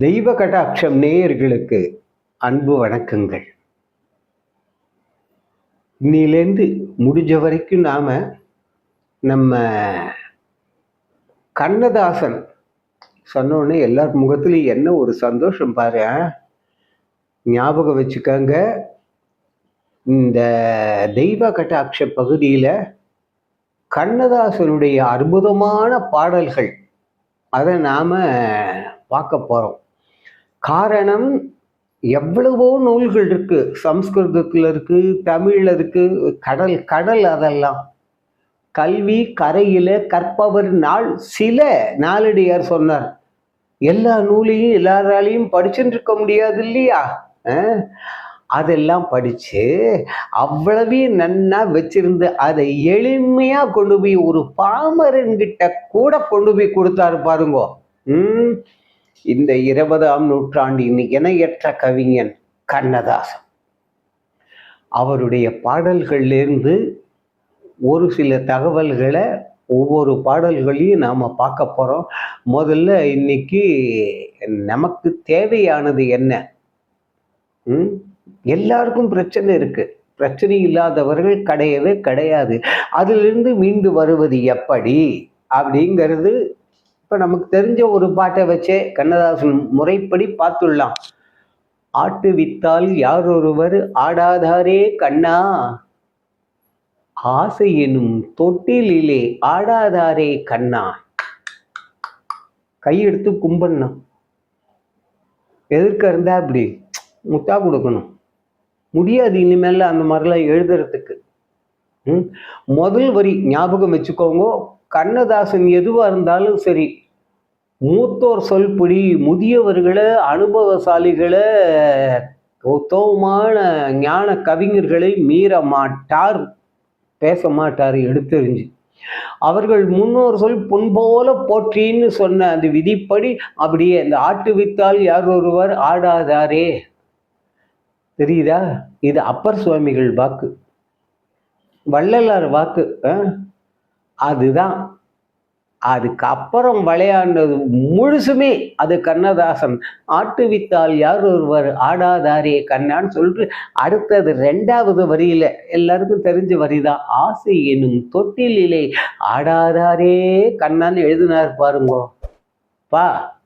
தெய்வ கடாட்சம் நேயர்களுக்கு அன்பு வணக்கங்கள். இன்னிலேருந்து முடிஞ்ச வரைக்கும் நாம் நம்ம கண்ணதாசன் சொன்னோடனே எல்லார் முகத்துலையும் என்ன ஒரு சந்தோஷம் பாரு ஞாபகம் வச்சுக்கோங்க. இந்த தெய்வ கட்டாட்ச பகுதியில் கண்ணதாசனுடைய அற்புதமான பாடல்கள் அதை நாம் பார்க்க போகிறோம் காரணம் எவ்வளவோ நூல்கள் இருக்கு. சம்ஸ்கிருதத்தில் இருக்கு தமிழில் இருக்கு கடல் கடல் அதெல்லாம். கல்வி கரையில கற்பவர் நாள் சில நாளடியார் சொன்னார். எல்லா நூலையும் எல்லாராலையும் படிச்சுட்டு இருக்க முடியாது இல்லையா? அதெல்லாம் படிச்சு அவ்வளவையும் நன்னா வச்சிருந்து அதை எளிமையா கொண்டு போய் ஒரு பாமரன்கிட்ட கூட கொண்டு போய் கொடுத்தாரு பாருங்க. ம்? இந்த இருபதாம் நூற்றாண்டின் இணையற்ற கவிஞன் கண்ணதாசன். அவருடைய பாடல்கள்லேருந்து ஒரு சில தகவல்களை ஒவ்வொரு பாடல்களையும் நாம் பார்க்க போகிறோம் முதல்ல இன்னைக்கு நமக்கு தேவையானது என்ன? ம்? எல்லாருக்கும் பிரச்சனை இருக்குது பிரச்சனை இல்லாதவர்கள் கிடையவே கிடையாது. அதிலிருந்து மீண்டு வருவது எப்படி? அப்படிங்கிறது இப்போ நமக்கு தெரிஞ்ச ஒரு பாட்டை வச்சே கண்ணதாசன் முறைப்படி பார்த்துடலாம். ஆட்டு வித்தால் யார் ஒருவர் ஆடாதாரே கண்ணா? ஆசை எனும் தொட்டிலிலே ஆடாதாரே கண்ணா? கையெடுத்து கும்பிடணும் எதிர்க்க இருந்தா அப்படி முட்டா கொடுக்கணும். முடியாது இனிமேல் அந்த மாதிரிலாம் எழுதுறதுக்கு. ம்? முதல் வரி ஞாபகம் வச்சுக்கோங்க. கண்ணதாசன் எதுவாக இருந்தாலும் சரி மூத்தோர் சொல்படி முதியவர்களை அனுபவசாலிகளை உத்தமமான ஞான கவிஞர்களை மீற மாட்டார் பேச மாட்டார் எடுத்தெறிஞ்சு. அவர்கள் முன்னோர் சொல் பொன்போல போற்றின்னு சொன்ன அந்த விதிப்படி அப்படியே அந்த ஆட்டு வித்தால் யார் ஒருவர் ஆடாதாரே. தெரியுதா? இது அப்பர் சுவாமிகள் வாக்கு. வள்ளலார் வாக்கு ஆ? அதுதான். அதுக்கப்புறம் விளையாண்டது முழுசுமே அது கண்ணதாசன். ஆட்டு வித்தால் யார் ஒருவர் ஆடாதாரே கண்ணான்னு சொல்லிட்டு அடுத்தது ரெண்டாவது வரியில எல்லாருக்கும் தெரிஞ்ச வரிதான். ஆசை எனும் தொட்டிலே ஆடாதாரே கண்ணான்னு எழுதினார் பாருங்கோ. பா.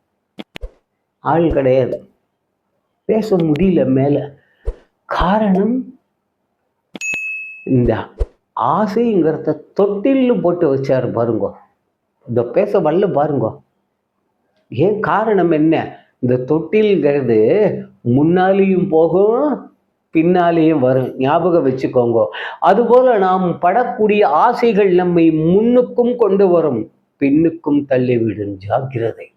ஆள் கிடையாது. பேச முடியல மேல. காரணம் இந்த. ஆசைங்கிறத தொட்டில்னு போட்டு வச்சார் பாருங்க. இந்த பேச வரல பாருங்க. ஏன் காரணம் என்ன? இந்த தொட்டில்ங்கிறது முன்னாலேயும் போகும் பின்னாலேயும் வரும். ஞாபகம் வச்சுக்கோங்க. அதுபோல நாம் படக்கூடிய ஆசைகள் நம்மை முன்னுக்கும் கொண்டு வரும். பின்னுக்கும் தள்ளிவிடும் ஜாக்கிரதை.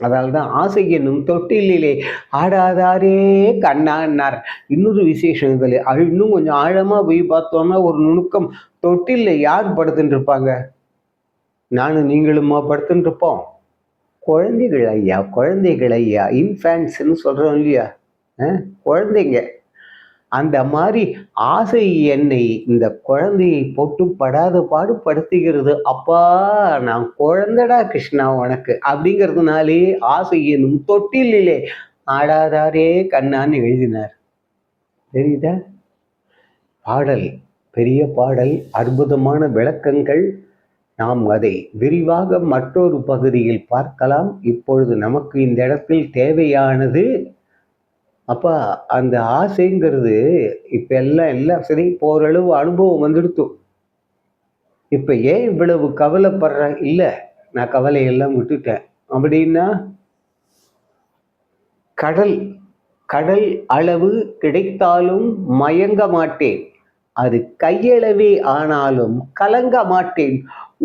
அதால் தான் ஆசை என்னும் தொட்டிலே ஆடாதாரே கண்ணான்னார் இன்னொரு விசேஷம் இதில் இன்னும் கொஞ்சம் ஆழமாக போய் பார்த்தோம்னா ஒரு நுணுக்கம். தொட்டிலில் யார் படுத்துட்டு இருப்பாங்க நானும் நீங்களுமா படுத்துட்டு இருப்போம் குழந்தைகள் ஐயா குழந்தைகள் ஐயா இன்ஃபேன்ஸ்ன்னு சொல்கிறோம் இல்லையா? குழந்தைங்க. அந்த மாதிரி ஆசை என்னை இந்த குழந்தையை போட்டு படாத பாடு படுத்துகிறது. அப்பா நான் குழந்தடா கிருஷ்ணா உனக்கு அப்படிங்கிறதுனாலே ஆசை என்னும் தொட்டிலே ஆடாதாரே கண்ணான்னு எழுதினார். தெரியுதா? பாடல் பெரிய பாடல் அற்புதமான விளக்கங்கள். நாம் அதை விரிவாக மற்றொரு பகுதியில் பார்க்கலாம். இப்பொழுது நமக்கு இந்த இடத்தில் தேவையானது அப்பா அந்த ஆசைங்கிறது இப்போ எல்லாம் எல்லாம் சரி போரளவு அனுபவம் வந்துடுத்தும் இப்போ ஏன் இவ்வளவு கவலைப்படுறேன்? இல்லை நான் கவலையெல்லாம் விட்டுட்டேன். அப்படின்னா கடல் கடல் அளவு கிடைத்தாலும் மயங்க மாட்டேன். அது கையளவே ஆனாலும் கலங்க மாட்டேன்.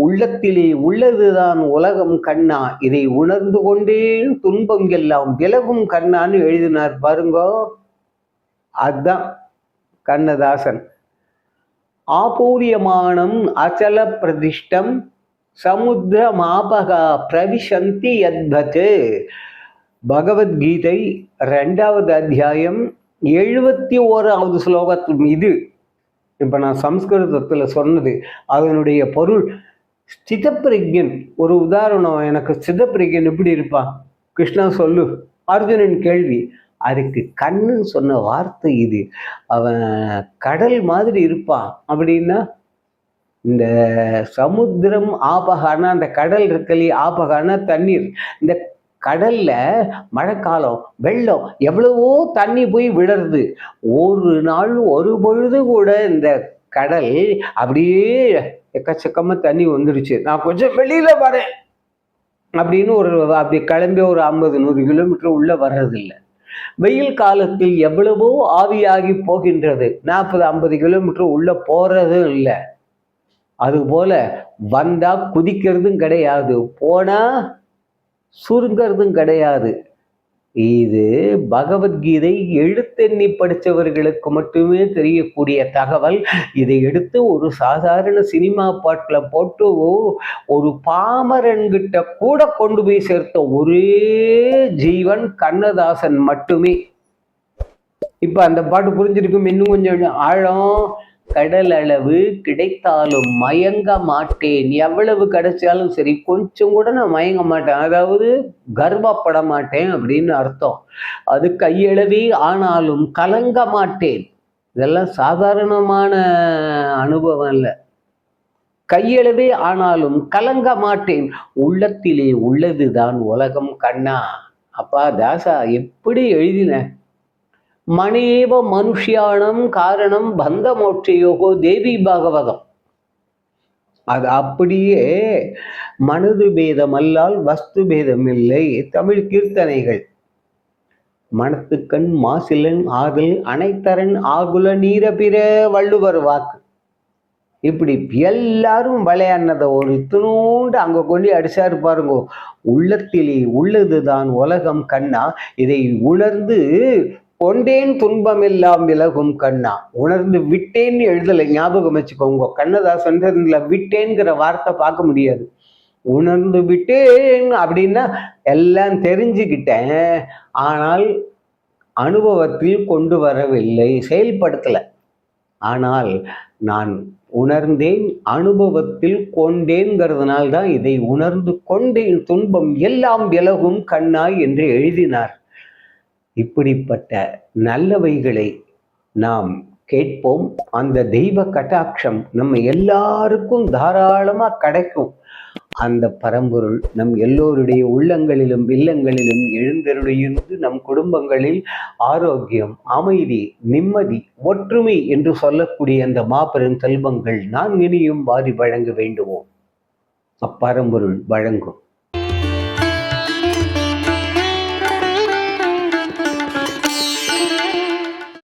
உள்ளத்திலே உள்ளதுதான் உலகம் கண்ணா. இதை உணர்ந்து கொண்டே துன்பம் எல்லாம் விலகும் கண்ணான்னு எழுதினார் பாருங்கோ. அதுதான் கண்ணதாசன். ஆபூரியமானம் அச்சல பிரதிஷ்டம் சமுத்திர மாபகா பிரவிசந்தி என்பது பகவத்கீதை ரெண்டாவது அத்தியாயம் எழுபத்தி ஓராவது ஸ்லோகத்தும் இது. இப்போ நான் சம்ஸ்கிருதத்தில் சொன்னது அதனுடைய பொருள் ஸ்திதப்பிரஜன் ஒரு உதாரணம் எனக்கு ஸ்திதப்பிரஜன் எப்படி இருப்பான்? கிருஷ்ணா சொல்லு அர்ஜுனன் கேள்வி அதுக்கு கண்ணுன்னு சொன்ன வார்த்தை இது. அவன் கடல் மாதிரி இருப்பான். அப்படின்னா இந்த சமுத்திரம் ஆபகானா அந்த கடல் இருக்கலையே ஆபகானா தண்ணீர். இந்த கடல்ல மழைக்காலம் வெள்ளம் எவ்வளவோ தண்ணி போய் விழருது. ஒரு நாள் ஒரு பொழுது கூட இந்த கடல் அப்படியே எக்கச்சக்கமா தண்ணி வந்துடுச்சு நான் கொஞ்சம் வெளியில வரேன் அப்படின்னு ஒரு அப்படி கிளம்பி ஒரு ஐம்பது நூறு கிலோமீட்டர் உள்ள வர்றதில்லை. வெயில் காலத்தில் எவ்வளவோ ஆவியாகி போகின்றது. நாற்பது ஐம்பது கிலோமீட்டர் உள்ள போறதும் இல்லை. அதுபோல வந்தா குதிக்கிறதும் கிடையாது. போனா சுருங்கிறதும் கிடையாது. இது பகவத்கீதை எழுத்தெண்ணி படித்தவர்களுக்கு மட்டுமே தெரியக்கூடிய தகவல். இதை எடுத்து ஒரு சாதாரண சினிமா பாட்டில் போட்டு ஒரு பாமரன்கிட்ட கூட கொண்டு போய் சேர்த்த ஒரே ஜீவன் கண்ணதாசன் மட்டுமே. இப்போ அந்த பாட்டு புரிஞ்சிருக்கும்? இன்னும் கொஞ்சம் ஆழம். கடல் அளவு கிடைத்தாலும் மயங்க மாட்டேன். எவ்வளவு கிடைச்சாலும் சரி கொஞ்சம் கூட நான் மயங்க மாட்டேன். அதாவது கர்வப்பட மாட்டேன் அப்படின்னு அர்த்தம். அது கையளவே ஆனாலும் கலங்க மாட்டேன். இதெல்லாம் சாதாரணமான அனுபவம் இல்லை. கையளவே ஆனாலும் கலங்க மாட்டேன். உள்ளத்திலே உள்ளதுதான் உலகம் கண்ணா. அப்பா தாசா எப்படி எழுதின? மணியேவ மனுஷியானம் காரணம் பந்த மோட்சயோகோ தேவி பாகவதம். அது அப்படியே மனது பேதம் அல்லால் வஸ்து பேதம் இல்லை தமிழ் கீர்த்தனைகள். மனத்துக்கண் மாசிலன் ஆதல் அனைத்தரன் ஆகுல நீர பிற வள்ளுவர் வாக்கு. இப்படி எல்லாரும் விளையாடினதை ஒரு இத்தினோண்டு அங்க கொண்டு அடிச்சாரு பாருங்க. உள்ளத்திலே உள்ளதுதான் உலகம் கண்ணா இதை உணர்ந்து கொண்டேன் துன்பமெல்லாம் விலகும் கண்ணா. உணர்ந்து விட்டேன்னு எழுதலை ஞாபகம் வச்சுக்கோங்க கண்ணதாசன் விட்டேங்கிற வார்த்தை பார்க்க முடியாது. உணர்ந்து விட்டேன் அப்படின்னா எல்லாம் தெரிஞ்சுக்கிட்டேன். ஆனால் அனுபவத்தில் கொண்டு வரவில்லை செயல்படுத்தலை. ஆனால் நான் உணர்ந்தேன் அனுபவத்தில் கொண்டேங்கிறதுனால்தான் இதை உணர்ந்து கொண்டேன். துன்பம் எல்லாம் விலகும் கண்ணாய் என்று எழுதினார். இப்படிப்பட்ட நல்லவைகளை நாம் கேட்போம். அந்த தெய்வ கட்டாட்சம் நம்ம எல்லாருக்கும் தாராளமாக கிடைக்கும். அந்த பரம்பொருள் நம் எல்லோருடைய உள்ளங்களிலும் இல்லங்களிலும் எழுந்தருளியிருந்து நம் குடும்பங்களில் ஆரோக்கியம் அமைதி நிம்மதி ஒற்றுமை என்று சொல்லக்கூடிய அந்த மாபெரும் செல்வங்கள் நான் இனியும் வாரி வழங்க வேண்டுவோம். அப்பரம்பொருள் வழங்கும்.